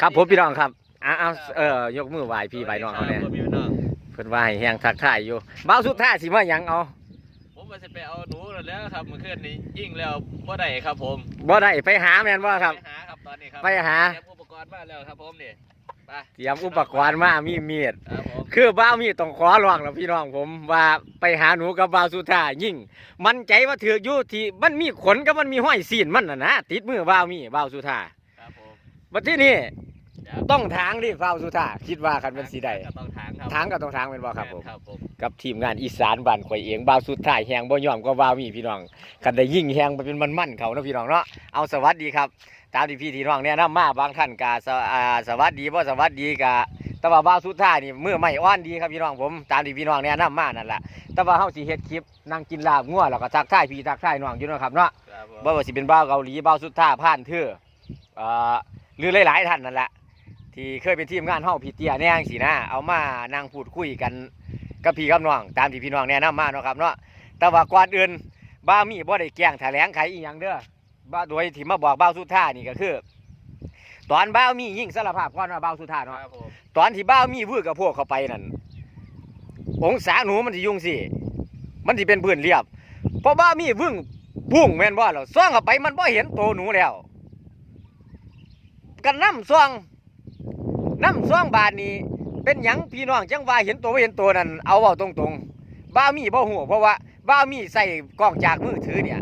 ครับผมพี่น้องครับอ้าวเออยกมือไหว้พี่ไหว้น้องเขาเนี่ยสวัสดีครับพี่น้องเพิ่นว่าให้แฮงทักทายอยู่บ่าวสุดท้ายสิมาหยังเอาผมมาจะไปเอาหนูแล้วครับเมื่อคืนนี้ยิ่งแล้วบ่ได้ครับผมบ่ได้ไปหาแม่นบ่ครับไปหาครับตอนนี้ครับไปหาเตรียมอุปกรณ์มาแล้วครับผมนี่ไปเตรียมอุปกรณ์มามีมีดครับผมคือบ้าวมีต้องขอร้องแล้วพี่น้องผมว่าไปหาหนูกับบ้าวสุธายิ่ง มันใจว่าถือกอยู่ที่มันมีขนกับมันมีห้อยซีนมันน่ะนะติดมือบ้าวมีบ้าวสุธาครั บผมบัดที่นี่เดี๋ยวต้องทางดิบ้าวสุธาคิดว่ากันเป็นสีใดก็ต้องถางครับทางก็ต้องทางเป็นบ่ครับผมครับผมกับทีมงานอีสานบ้านข่อยเองบ้าวสุดท้ายแหงบ่ยอมก็บ้าวมีพี่น้องกันได้ยิ่งแหงไปเป็นมันๆเขาเนาะพี่น้องเนาะเอาสวัสดีครับตามที่พี่ที่น้องแนะนำมาบางท่านกาสวอ่าสวัสดีบ่สวัสดีกะแต่ว่าบ้าวสุดท้ายนี่มือไม่อ่อนดีครับพี่น้องผมตามที่พี่น้องแนะนำมานั่นแหละแต่ว่าเฮาสิเฮ็ดคลิปนั่งกินลาบงัวแล้วก็ทักทายพี่ทักทายน้องอยู่เนาะครับเนาะครับผมบ่ว่าสิเป็นบ้าวเกาหลีบ้าวสุดท้ายผ่านเถื่อเอ่อ หรือหลายๆท่านนั่นแหละที่เคยเป็นทีมงานเฮาพี่เตี้ยแน่จังซี่นะเอามานั่งพูดคุยกันกับพี่กับน้องตามที่พี่น้องแนะนำมาเนาะครับเนาะแต่ว่าก่อนอื่นบ้ามีบ่ได้แกล้งแถลงไขอีหยังเด้อบ้าโดยที่มาบอกบ้าวสุดท้ายนี่ก็คือ ตอนบ้าวมียิ่งสารภาพก่อนว่าบ้าวสุดท้ายเนาะครับผมตอนที่บ้าวมีวื้อกับพวกเข้าไปนั่นองศาหนูมันสิยุ่งสิมันสิเป็นพื้นเรียบเพราะบ้าวมีวึ่งพุ่งแม่นบ่แล้วซ่องเข้าไปมันบ่เห็นโตวหนูแล้ว กันน้ำซ่องน้ำซ่องบาทนี้ เป็นหยังพี่น้องจังว่าเห็นตัวบ่เห็นตัวนั่นเอาเว้าตรงๆบ้ามีบ่ฮู้เพราะว่าบ้ามีใส่กล้องจากมือถือเนี่ย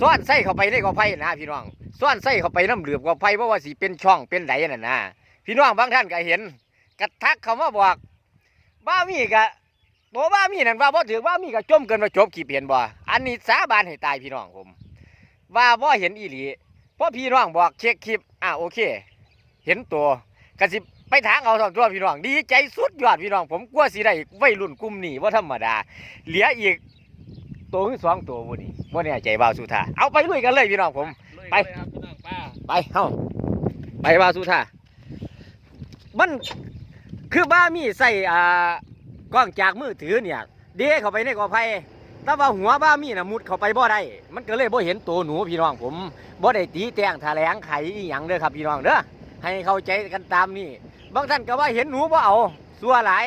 ซ่อนใส่เข้าไปในกอไผ่นะพี่น้องซ่อนใส่เข้าไปน้ำเหลือบกอไผ่เพราะว่าสิเป็นช่องเป็นไหลนั่นนะพี่น้องบางท่านก็เห็นกระทักเขามาบอกบ้ามีก็บอกบ้ามีนั่นว่าบ่ถือบ้ามีก็จมเกินว่าจบขีเปลี่ยนบ่อันนี้สาบานให้ตายพี่น้องผมว่าบ่เห็นอีหลี ราะพี่น้องบอกเช็คคลิป อะโอเค เห็นตัวก็สิไปทางเอาสองตัวพี่น้อง ดีใจสุดยอดพี่น้อง ผมกลัวสิได้วัยรุ่นกลุ่มนี้ว่าธรรมดา เหลืออีกตัวถึงสองตัววันนี้ว่าแน่ใจบ่าวสุธาเอาไปลุยกันเลยพี่น้องผมลุยไปเลยครับพี่น้องป้าไปเฮ้าไปบ่าวสุธามันคือบ้ามีใส่อ่ากล้องจากมือถือเนี่ยเด้เข้าไปในกอไผ่ แต่ว่าหัวบ้ามีน่ะมุดเข้าไปบ่ได้ มันก็เลยบ่เห็นตัวหนูพี่น้องผมบ่ได้ตีแตงแถลงไขอีหยังเด้อครับพี่น้องเด้อให้เข้าใจกันตามนี้บางท่านก็ว่าเห็นหนูบ่เอาสัวหลาย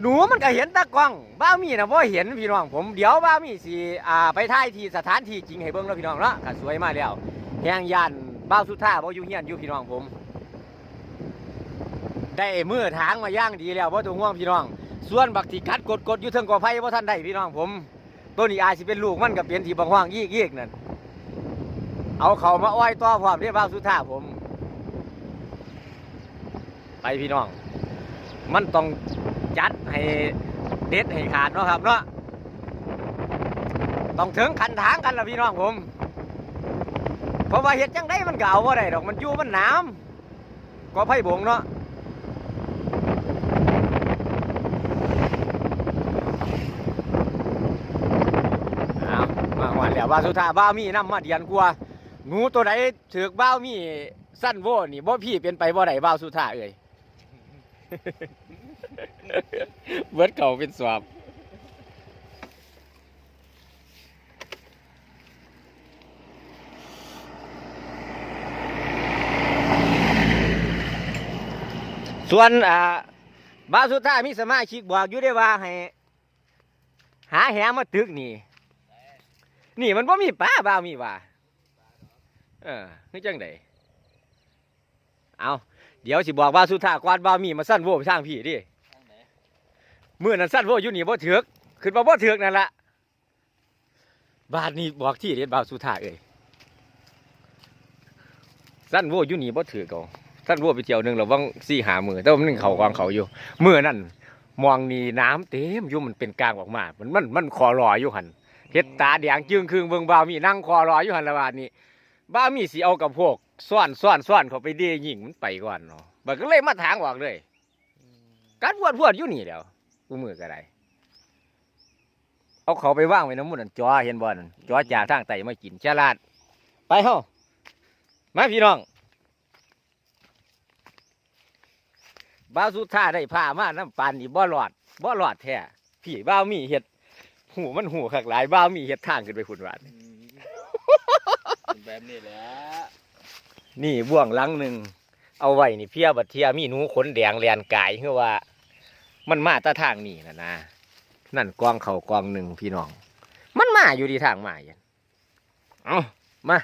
หนูมันก็เห็นตากล้องบ้ามีนะบ่เห็นพี่น้องผมเดี๋ยวบ้ามีสิอ่าไปถ่ายที่สถานที่จริงให้เบิ่งแล้วพี่น้องเนาะก็สวยมากแล้วแหงยานบ้าสุดท้าบ่อยู่เฮียนอยู่พี่น้องผม ได้มือทางมาย่างดีแล้วบ่ต้องห่วงพี่น้อง ส่วนบักที่กัดกดกดอยู่เทิงกอไผ่บ่ทันได้พี่น้องผมตัวนี้อาจสิเป็นลูกมันก็เปลี่ยนที่บางห้างยีกยีกนั่นเอาเขามาอ้อยต่อพร้อมเรียบ้าวสุดท้าผม ไปพี่น้อง มันต้องจัดให้เด็ดให้ขาดเนาะครับเนาะต้องถึงคันทางกันละพี่น้องผม เพราะว่าเห็ดจังได้มันเก็เอาว่าได้ดอกมันยู่มันหน้ำก็ไผ่บงเนาะ เอา มาหวานแล้วว่าสุธาบ้าวมีน้ำมาเดียนกลัวาหนูตัวไหนถือกบ้าวมีสั้นโว่นี่บ่พี่เป็นไปบ่ได้บ้าสุธาเอ่ยเบิดเก่าเป็นสวบส่วนอ่าบาสุดท้ามีสมาชิกบอกอยู่ได้ว่าให้หาแหมาตึกนี่ นี่มันว่มีป้าบ่ามีว่าเออคือจังไดเอาเดี๋ยวสิบอกว่าสุดท้ากวาดบ่ามีมาสั้นโว้ไปทางพี่ดิทางไหนมื่อนั้นสั้นโว้อยู่นี่บ่เถือกขึ้นมาบ่เถือกนั่นละบาทนี้บอกที่เด็ดบ่าวสุธาเอ้ยสั้นโว้อยู่นี่บ่เถือกเอาสั้นโว้ไปเที่ยวหนึ่งเระวังสี่หามือแต่ว่ามันยังเขากองเขาอยู่เมื่อนั้นมองนีน้ำเต็มอยู่มันเป็นกลางออกมา มันมันมันคอรออยู่หัน เฮ็ดตาแดงจึงครึงเบิ่งบ่าวมีนั่งคอรออยู่หันละบาดนี้บ่าวมีสิเอากับพวกซ่อนซ่อนซ่อนเขาไปเด้ยิงมันไปก่อนเนาะบัดก็เลยมาถางออกเลยการพวดพวดอยู่นี่แล้วกูมือก็ได้เอาเขาไปว่างไว้น้ำมันนั่อเห็นบ่นั่นจอจ่าทางไตมากินฉลาด ไปเฮามาพี่น้องบ้าวสุดท่าได้ผ้ามาน้ำปานนี่บ่หลอดบ่หลอดแท้พี่บ้าวมีเห็ด หูมันหูขักหลายบ้ามีเห็ดทางขึ้นไปขุนหวานแบบนี้แหละนี่บ่วงลังหนึ่งเอาไว้นี่เพียบัดเทียมีหนูขนแดงแลนกายคือว่า มันมาตาทางนี่นะนะนั่นกองเขากองหนึ่งพี่น้อง มันมาอยู่ที่ทางมาอย่างเอามา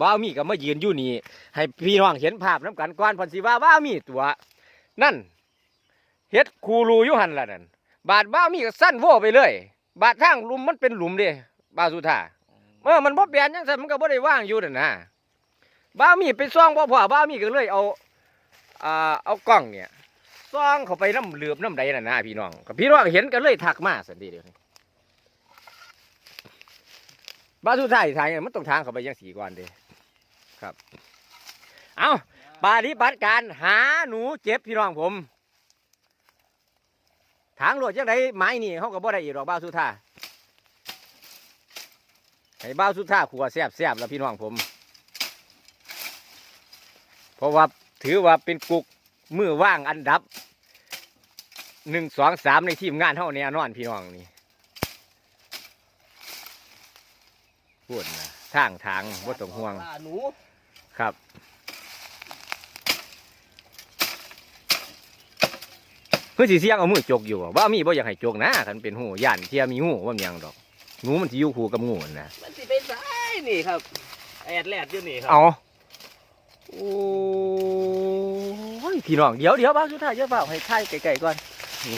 บ้ามีก็มายืนอยู่นี่ให้พี่น้องเห็นภาพน้ำกันก่อนพันสิว่าบ้ามีตัว นั่นเฮ็ดคูรูยู่หันละนั่นบาดบ้ามีก็สั้นโว่ไปเลย บาดทางหลุมมันเป็นหลุมเด้บ้าวสุธาเออมันบ่เปลี่ยนจังซั่นมันก็บ่ได้ว่างอยู่นั่นนะบ้าวมีไปซ่องบ่พอบ้าวมีก็เลยเอาอ่าเอากล้องเนี่ยซ่องเข้าไปน้ำเหลือบน้ำใดนั่นนะพี่น้องก็พี่น้องเห็นก็เลยทักมาสันเดีเดียวนี้บ้าวสุธาอีกทางเนี่ยมันต้องทางเข้าไปยังสีก่อนเด้ครับ เอาปฏิบัติการหาหนูเจ็บพี่น้องผม ทางหลวดจังไดไม้นี่เขาก็บ่ได้อีกหรอกบ้าวสุธาให้บ้าวสุธาขัวแซ่บแซ่บแล้วพี่น้องผม เพราะว่าถือว่าเป็นกุกมือว่างอันดับหนึ่งสองสามในทีมงานเท่าแน่นอนพี่น้องนี่พูดนะทางทางว่าต้องห่วงล่าหนูครับ เพื่อสีเสียงเอามือจกอยู่ว่ามีบ่อยากให้จกนะคันเป็นหูย่านเทียมีหูว่ามีหยังดอกงูมันสิอยู่คู่กับงูนั่นนะมันสิไปซ้ายนี่ครับแอดแลดอยู่นี่ครับเอาโอ้ยพี่น้องเดี๋ยวเดี๋ยวบ้าวสุดท้ายเดี๋ยวบ้าวให้ทายไกลๆก่อน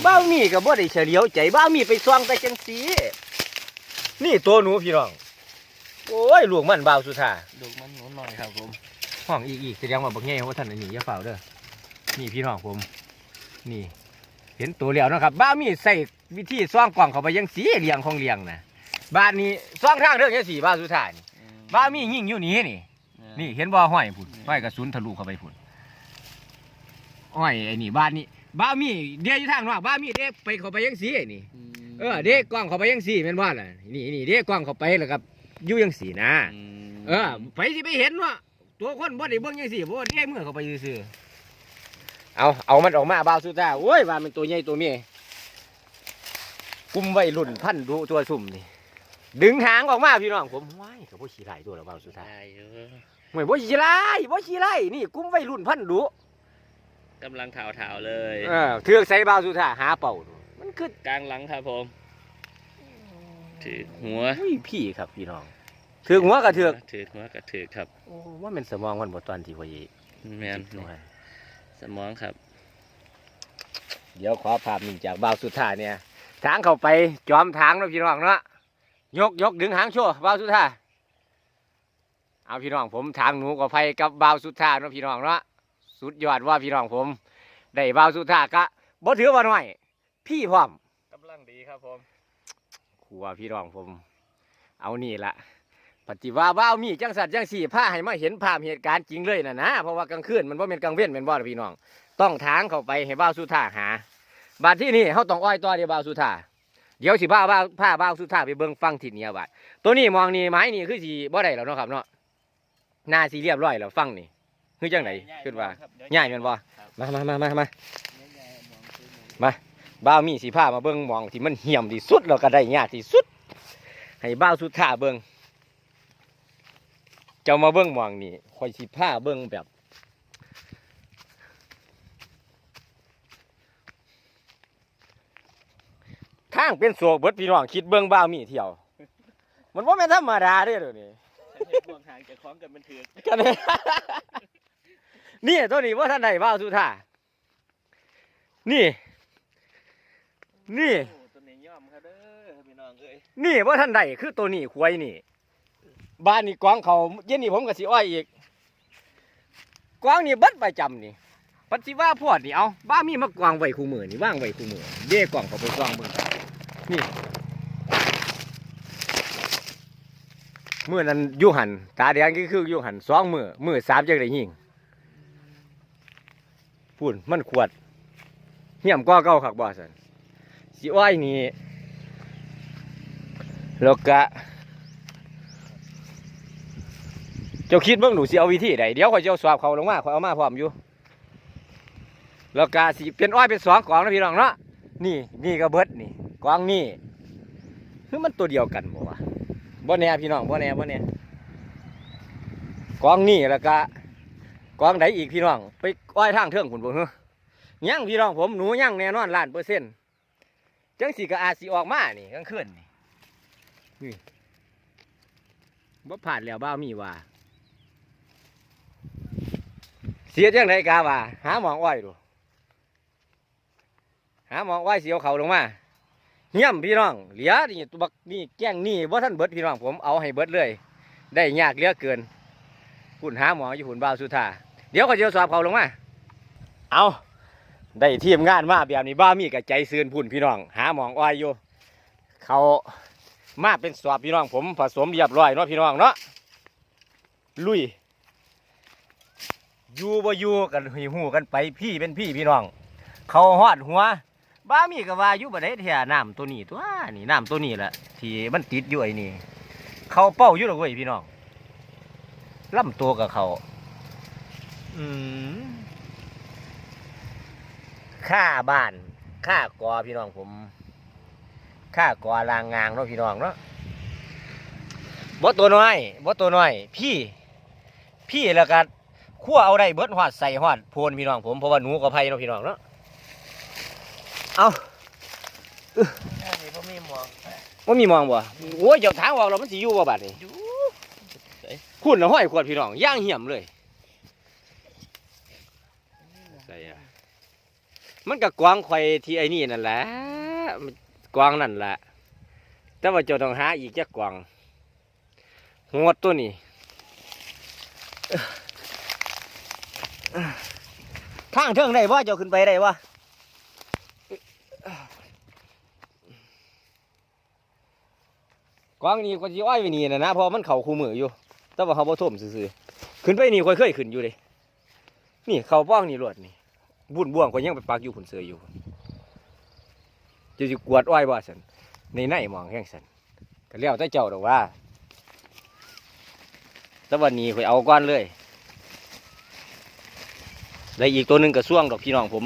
บ้าวมีก็บ่ได้เฉลียวใจบ้าวมีไปซ่องแต่จังสีนี่ตัวหนูพี่น้องโอ้ยลูกมันบ้าวสุดท้ายดูมันหนูหน่อยครับผมห้องอีกอีกแสดงว่าบักแง่ว่าท่านอันนี้อย่าเฝ้าเด้อนี่พี่น้องผมนี่ เห็นตัวเหลียวเนาะครับบ้ามีใส่วิธีซ่องกล่องเข้าไปยังสีเลียงของเลียงนะบ้านนี้ซ่องทางเรื่องยังสีบ้านสุดท้ายนี่บ้ามียิ่งอยู่นี่นี่ นี่เห็นบ่ห้อยพุ่นห้อยกระสุนทะลุเข้าไปพุ่นห้อยไอ้นี่บ้านนี้บ้ามีเดียวอยู่ทางนอกบ้ามีเด็กไปเข้าไปยังสีนี่เออเด็กกล้องเข้าไปยังสีแม่นว่าล่ะนี่นี่เด็กกล้องเข้าไปแล้วครับอยู่ยังสีนะ เออไปสิไปเห็นว่าตัวคนบ่ได้เบิ่งยังสิบ่ได้เมื่อเขาไปซื่อๆ เอาเอามันออกมาบ่าวสุดท้ายโอ้ยว่ามันตัวใหญ่ตัวเมียกุมไว้รุ่นพันดูตัวซุ่มนี่ ดึงหางออกมาพี่น้องผมว้ายก็บ่ขี้ไล่ตัวละบ่าวสุดท้ายได้อยู่ห่วยบ่ขี้ไล่บ่ขี้ไล่นี่กุมไว้รุ่นพันดูกำลังข่าวถาวๆเลยเออเถือกใส่บ่าวสุดท้ายหาเป่าดูมันคือกลางหลังครับผมถือหัวอุ้ยพี่ครับพี่น้องเถือกหัวก็เถือกถือหัวกระถือครับโอ้ว่ามันสมองมันบ่ตอนที่พ่อเยแมนจิบลงไป สมองครับ เดี๋ยวขอภาพนิ่งจากบ่าวสุดท้ายเนี่ยทางเข้าไปจอมทางเนาะพี่น้องเนาะยกยกดึงหางโชว์บ่าวสุดท้ายเอาพี่น้องผมทางหนูกับไฟกับบ่าวสุดท้ายเนาะพี่น้องเนาะสุดยอดว่าพี่น้องผม ได้บ่าวสุดท้ายก็บ่ถือว่าน้อย พี่พร้อมกำลังดีครับผมขัวพี่น้องผม เอานี่ละ ปฏิว่าบ่าวมีจังสัตว์จังสี่ผ้าให้มาเห็นภาพเหตุการณ์จริงเลยนะนะเพราะว่ากลางคืนมันบ่าเป็นกลางเว้นเป็นบ่ล่ะพี่น้อง ต้องทางเข้าไปให้บ่าวสุดท้าหาบาดที่นี่เขาต้องอ้อยต่อเดียวบ่าวสุธาเดี๋ยวสิพาบ่าวพาบ่าวสุธาไปเบิ่งฟังทิศเหนี้บาดตัวนี้มองนี่ไม้นี่คือสิบ่ได้แล้วเนาะครับเนาะหน้าสิเรียบร้อยแล้วฟังนี่คือจังไดคิดว่าง่ายแม่นบ่มามามามามามาบ่าวมีสิพามาเบิ่งมองที่มันเหี่ยมที่สุดแล้วก็ได้ยากที่สุด ให้บ่าวสุธาเบิ่ง จ้ามาเบิ่งหมองนี่ข่อยสิพาเบิ่งแบบทางเป็นโศกเบิดพี่น้องคิดเบิ่งบ้าวมีเที่ยว มันว่าแม่นธรรมดาเด้อเดี๋ยวนี้เห็นพวงหางจะคล้องกันเป็นถือกันเลย นี่ตัวนี้ว่าท่านใดบ้าวสุธานี่ นี่ โอ้ตัวนี้ย่อมครับเด้อพี่น้องเอ้ย นี่ว่าท่านใดคือตัวนี้ควายนี่ บ้านนี่กวางเขาเย็นนี่ผมกับสิอ้อยอีกกวางนี่เบิดประจำนี่ปัจจิว่าพอดนี่เอาบ้ามีมากวางไว้คู่มือนี่ว่างไว้คู่มือเย่กวางเขาไปกวางเบิ่งนี่มือนั้นยูหันตาแดงก็คือยูหันสองมือมือสามจังได้ยิงพูนมันขวดเหี่ยมก็เก่าคักบ่สันสิอ้อยนี่แล้วก็ เจ้าคิดเบิ่งหนูสิเอาวิธีใดเดี๋ยวข่อยจะเอาสอบเขาลงมาข่อยเอามาพร้อมอยู่ แล้วก็สิเป็นอ้อยเป็นสองกองนะพี่น้องเนาะนี่นี่ก็เบิดนี่กองนี่คือมันตัวเดียวกันบ่วะบ่แน่พี่น้องบ่แน่บ่แน่กองนี่แล้วก็กองไหนอีกพี่น้อง ไปอ้อยทางเทื่องคุณบ่เฮ้ยังพี่น้องผมหนูยังแน่นอนล้านเปอร์เซ็นต์จังสีก็อาจสิออกมานี่กลางคืนนี่นี่บ่ผ่านแล้วบ้ามีว่า เสียจังไดกาว่าหาหมองอ้อยดูหาหมองอ้อยเสียวเขาลงมาเงี่ยมพี่น้องเหลือนี่ตัวบักนี่แก้งนี่ว่าท่านเบิดพี่น้องผมเอาให้เบิดเลย ได้ยากเหลือเกินหุ่นหาหมออยู่หุ่นบ่าวสุธาเดี๋ยวก็จะสอบเขาลงมาเอาได้ทีมงานมาแบบนี้บ้ามีกับใจซื่นพุ่นพี่น้อง หาหมองอ้อยอยู่เขามาเป็นสอบพี่น้องผมผสมเรียบร้อยเนาะพี่น้องเนาะลุย อยู่บ่อยู่กันหิหูกันไปพี่เป็นพี่พี่น้อง เขาหอดหัวบ้ามีก็ว่าอยู่บ่ได้แท้น้ำตัวนี้ตัวนี่น้ำตัวนี้แหละที่มันติดอยู่ไอ้นี่เขาเป้าอยู่หรอกเว้ยพี่น้องลำตัวกับเขาอืมค่าบ้านค่ากอพี่น้องผมค่ากอลางงางเนาะพี่น้องเนาะบ่ตัวน้อยบ่ตัวน้อย พี่ พี่แล้วก็ คั่วเอาได้เบิดหอดใส่หอดโพนพี่น้องผมเพราะว่าหนูกับไผ่เนาะพี่น้องเนาะเอาอันนี้บ่มีหมวกว่ามีมองบ่โอ้ยเจ้าทางออกเรามันสิอยู่บ่บัดนี้อยู่คุณน่ะห้อยขวดพี่น้องย่างเหี่ยมเลยใส่อะมันก็กวางไข่ที่ไอ้นี่นั่นแหละมันกวางนั่นแหละแต่ว่าเจ้าต้องหาอีกจักกวางโหดตัวนี้ ทางเทิงได้บ่เจ้าขึ้นไปได้บ่กวางนี่ก็สิอ้อยไว้นี่นะนะเพราะมันเข้าคู่มืออยู่ แต่ว่าเขาบ่ท่วมซื่อๆขึ้นไปนี่ค่อยเคยขึ้นอยู่เลยนี่เขาป้องนี่รวดนี่บุ่นบ่วงก็ยังไปปักอยู่ผุนเสืออยู่จะสิกวดอ้อยบ่สันในในมองแห้งสันก็เลี้ยวแต่เจ้าดอกว่าแต่วันนี้ข่อยเอาก้อนเลย แล้วอีกตัวหนึ่งก็ส่วงดอกพี่น้องผม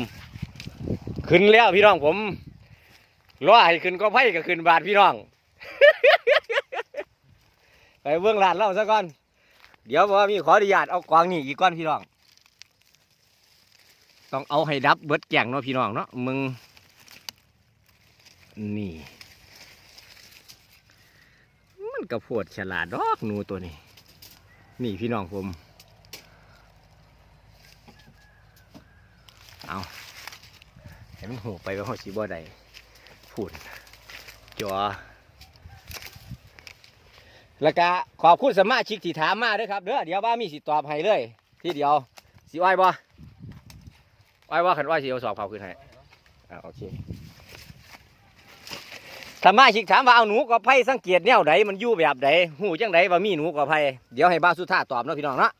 ขึ้นแล้วพี่น้องผมรอให้ขึ้นก็ไพ่ก็ขึ้นบาทพี่น้อง ไปเบื้องหลานเล่าซะก่อน เดี๋ยวว่ามีขออนุญาตเอากวางนี่อีกก้อนพี่น้อง ต้องเอาให้ดับเบิดแก่งเนาะพี่น้องเนาะมึง นี่ มันกระโพดฉลาดดอกหนูตัวนี้ นี่พี่น้องผม เอา ให้มันหูไปว่าเขาสีบ่ได้พูดจอแล้วก็ขอบคุณสมาชิกที่ถามมาด้วยครับเด้อเดี๋ยวบ้ามีสิตอบให้เลยทีเดียวสิอ้อยบ่อ้อยว่าขันว่าสิเอาสอบเขาคืนให้อ่าโอเคสมาชิกถามว่าเอาหนูกับไผ่สังเกตแนวใดมันอยู่แบบใดหูจังใดว่ามีหนูกับไผ่เดี๋ยวให้บ้าสุธาตอบเนาะพี่น้องเนาะ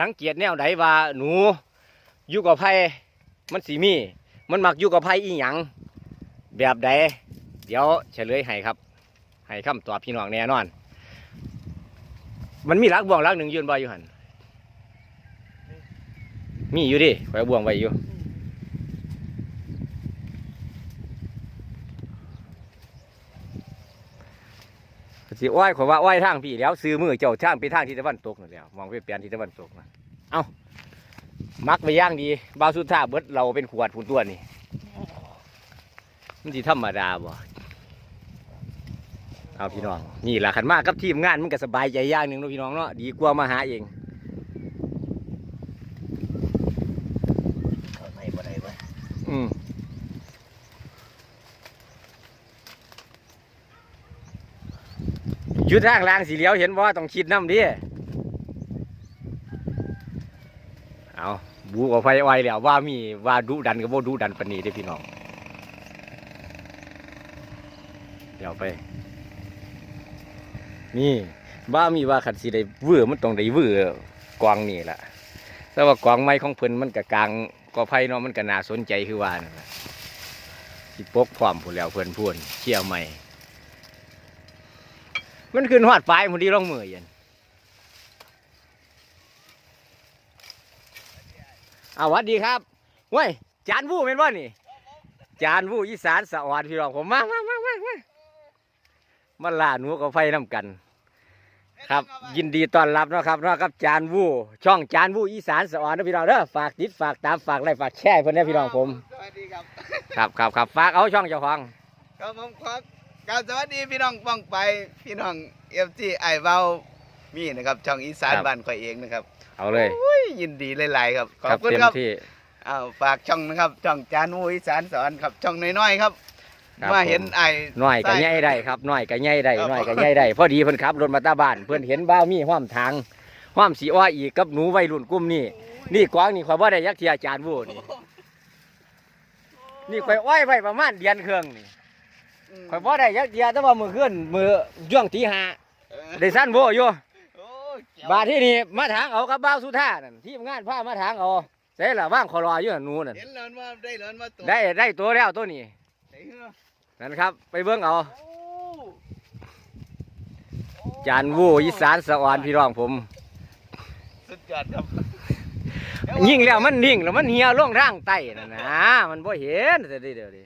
สังเกตแนวใดว่าหนูอยู่กับไผ่มันสีมี มันมักอยู่กับไผ่อีหยังแบบใดเดี๋ยวเฉลยให้ครับ ให้คำตอบพี่น้องแน่นอน มันมีรักบ่วงรักหนึ่งยืนบ่อยู่หันมีอยู่ดิไว้บ่วงไว้อยู่สิอ้อยขอยว่าอ้อยทางพี่แล้วซื้อมือเจ้าทางไปทางทิศตะวันตกนั่นแล้วมองไปเปลี่ยนทิศตะวันตกนะเอา มักไปย่างดีบาวสุดท่าเบิดเราเป็นขวดผุนตัวนี่มันสิธรรมดาบ่เอาพี่น้อง นี่แหละขันมากกับทีมงานมันก็สบายใจอย่างหนึ่งเนาะพี่น้องเนาะดีกว่ามาหาเองไม่บ่ได้บ่อืมอยุดทางล่างสีเหลียวเห็นว่าต้องคิดน้ำดิ เอาบูกับไฟไวแล้วว่ามีว่าดุดันกับว่าดุดันปนีเด้พี่น้อง เดี๋ยวไป นี่บ้ามีว่าขัดสีได้เวือมันต้องได้เวือกวางนี่แหละแต่ว่ากวางไม้ของเพิ่นมันกะกลางก็ไผ่เนาะมันก็น่าสนใจคือว่านั่นล่ะสิปกพร้อมผู้แล้วเพิ่นพูนเชี่ยวใหม่ มันขึ้นหอดปลายมันดีร่องมือเย็น เอาหวัดดีครับเว้ยจานวู้เป็นว่านี่ จานวู้อีสานสะออดพี่น้องผมมามามามามามาล่าหนูกับไฟน้ำกัน ครับ ยินดีต้อนรับเนาะครับเนาะครับจานวูช่องจานวูอีสานสอนนะพี่น้องเด้อฝากติดฝากตามฝากไลค์ฝากแชร์เพื่อนนะพี่น้องผม สวัสดีครับครับครับครับฝากเอาช่องเจ้าของครับผมครับครับสวัสดีพี่น้องป้องไปพี่น้องเอฟจีไอเบามีนะครับช่องอีสานบ้านข่อยเองนะครับ เอาเลย อุ้ยยินดีหลายๆครับขอครับบคุณเต็มครับที่ อ้าวฝากช่องนะครับช่องจานวูอีสานสอนครับช่องน้อยๆครับครับมาเห็นผม ไอหน่อยก็ใส่ใหญ่ได้ครับหน่อยก็ใหญ่ได้ครับหน่อยก็ใหญ่ได้พอดีเพิ่นขับรถมาตาบ้าน เพิ่นเห็นบ้าวมีห้อมทางห้อมสีอ้ออีกกับหนูวัยรุ่นกลุ่มนี้นี่กวางนี่ข่อยบ่ได้ยักเทียจานวูนี่นี่ข่อยอ้อยไว้ประมาณเดือนครึ่งนี่มข่อยบ่ได้ยักเทียแต่ว่ามื้อคืนมื้อช่วงตีห้าเออได้สั้นโบอยู่โอ้ยแจ๋ว บาดที่นี่มาถางเอากับบ้าวสุท่านั่นทีมงานพามาถางเอาเสร็จแล้วว่างคอรออยู่นั่นหนูนั่นเห็นแล้วว่าได้แล้วว่าตัวได้ได้ตัวแล้วตัวนี้ไหนเหรอนั่นครับ ไปเบิ่งเอา โอ้จานวูอีสานสะออนพี่น้องผม สุดยอดครับยิ่งแล้วมันนิ่งแล้วมันเหี่ยวลงร่างไตนั่นนะมันบ่เห็นแต่เดี๋ยวนี้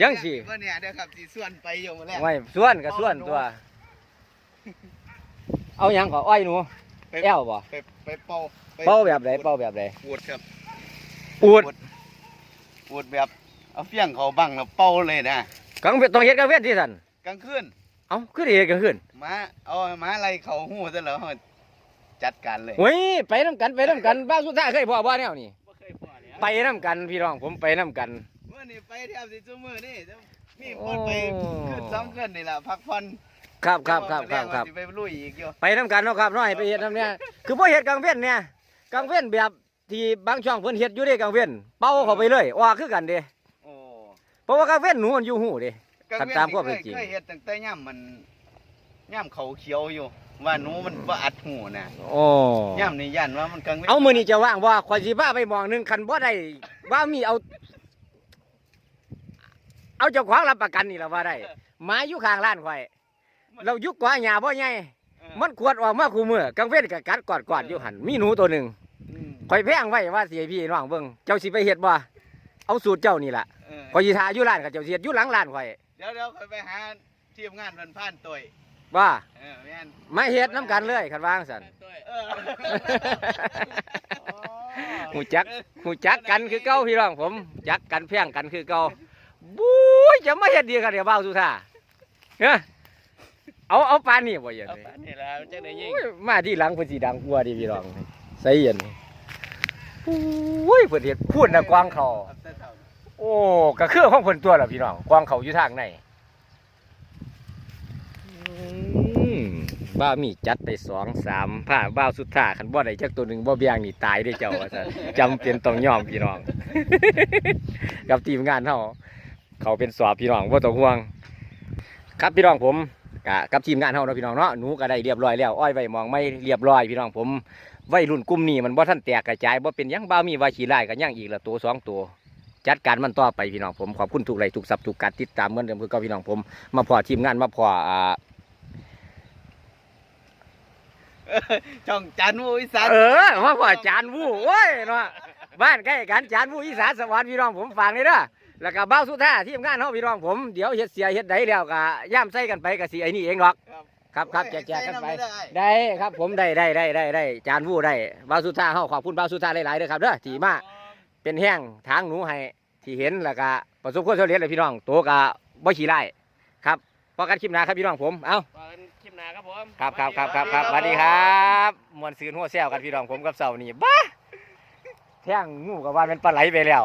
จังสิ ว่าเนี่ยเด้อครับสีส่วนไปอยู่มาแล้วไว้ส่วนก็ส่วนตัว เอาหยังก็อ้อยหนูไปแอวบ่ไปไปเป่าไปเป้าแบบใดเป้าแบบใดปูดครับอูดปูดแบบเอาเฟี้ยงเขาบังแล้วเป่าเลยนะกังเวทต้องเฮ็ดกังเวทที่สั่นกลางคืนเอ้าคือได้เฮ็ดกลางคืนมาเอามาอะไรเขาหูซะแล้วจัดการเลย เฮ้ยไปน้ำกันไปน้ำกันบ้าวสุท่าเคยพอบ่แนวนี่บ่เคยพอแล้วไปน้ำกันพี่น้องผมไปน้ำกัน เมื่อนี่ไปแถวสิจุมือนี่มีคนไปโอ้ขึ้นสองขึ้นนี่แหละพักผ่อน ครับครับครับครับครับ เดี๋ยววันสิไปลุยอีกอยู่ ไปน้ำกันเนาะครับน้อยไปเฮ็ดน้ำเนี่ยคือพวกเฮ็ดกลางเว้นเนี่ยกลางเว้นแบบที่บางช่องเพิ่นเฮ็ดอยู่เด้กลางเว้นเป่าเข้าไปเลยว่าคือกันเด้โอ้เพราะว่ากลางเว้นหนูมันอยู่หูเด้กลางครับเว้นตามนี่ความเคเป็นยจริง เคยเฮ็ดตั้งแต่ย่ำมันย่ำเขาเขียวอยู่ ว่าหนูมันว่าอัดหูน่ะโอ้ย่ำนี่ยันว่ามันกลางเว้นเอามื้อนี้จะว่างบ่ข่อยสิพาไปหมองหนึงคันบ่ได้ว่ามีเอา เอาเจ้าของรับประกันนี่ล่ะว่าได้หมาอยู่ข้างร้านข่อย เรายุกกว่าหญ้าบ่ใหญ่เออมันขวดออกมาคู่มื้อกลางเว้นก็กัดกอดๆอยู่หั่นมีหนูตัวหนึงอืมข่อยแพงไว้ว่าสิให้พี่น้องเบิ่งเจ้าสิไปเฮ็ดบ่เอาสูตรเจ้านี่ล่ะเออข่อยสิทาอยู่ร้านกับเจ้าสิเฮ็ดอยู่หลังร้านข่อยเดี๋ยวเดี๋ยวค่อยไปหาทีมงานมันผ่านตัวว่าเออแม่นมาเฮ็ดน้ำกันเลยคันวางซั่นเออหูจักหูจักกันคือเก่าพี่น้องผม จักกันแพงกันคือเก่าบุ้ยจะมาเฮ็ดดีกันเดี๋ยวเบาสุธาเฮ้ย เอาเอาปานนี่บ่เย็นเอานี่ปานนี่ล่ะมันจังได้ยิงโอ้ยมาที่หลังเพิ่นสิดังกว่าดิพี่น้องใส่เย็นโอ้ยเพิ่นเฮ็ดพูดน่ะกวางเขาโอ้ก็คือของเพิ่นตัวล่ะพี่น้องกวางเขาอยู่ทางไหนอืมบ้ามีจัดไปสองสามผ้าบ้าวสุดท่าคันบ่ได้จักตัวหนึ่งบ่เบียงนี่ตายเด้อเจ้าว่าซั่นจำเป็นต้องยอมพี่น้อง กับทีมงานเฮาเขาเป็นสอบพี่น้องบ่ต้องห่วง ครับพี่น้องผม กะกับทีมงานเฮาเนาะพี่น้องเนาะหนูก็ได้เรียบร้อยแล้วอ้อยไว้มองไม่เรียบร้อยพี่น้องผมวัยรุ่นกลุ่มนี้มันบ่ทันแตกกระจายบ่เป็นหยังบ้ามีว่าขี้ไล่กันยังอีกละตัวสองตัวจัดการมันต่อไปพี่น้องผมขอบคุณทุกไลค์ทุกซับทุกการติดตามเหมือนเดิมคือเก่าพี่น้องผม มาพอทีมงานมาพออ่าช่องจันทร์อีสานเออมาพอจานวูโอ้ยเนาะ บ้านใกล้กันจานวูอีสานสวรรค์พี่น้องผมฝากนี่เด้อแล้วก็บ้าวสุธาทีมงานเฮาพี่น้องผมเดี๋ยวเฮ็ดเสียเฮ็ดใดแล้วก็ย่ามใส่กันไปก็สิไอ้นี่เองหรอกครับครับแจกๆกันไปได้ครับผมได้ได้ได้ได้ได้จานวูได้บ้าวสุธาเฮาขอบคุณบ้าวสุธาหลายๆเด้อครับเด้อที่มาเป็นแห้งทางหนูให้ที่เห็นแล้วก็ประสบความสำเร็จเลยพี่น้องตัวกะบ่ขี้ไล่ครับพอกันคลิปหน้าครับพี่น้องผมเอ้าว่ากันคลิปหน้าครับผมครับครับครับครับครับสวัสดีครับมวนซืนหัวแซวกันพี่น้องผมกับเสานี่บ้า แท่งงูกับว่าเป็นปลาไหลไปแล้ว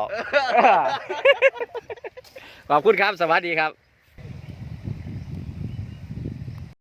ขอบคุณครับ สวัสดีครับ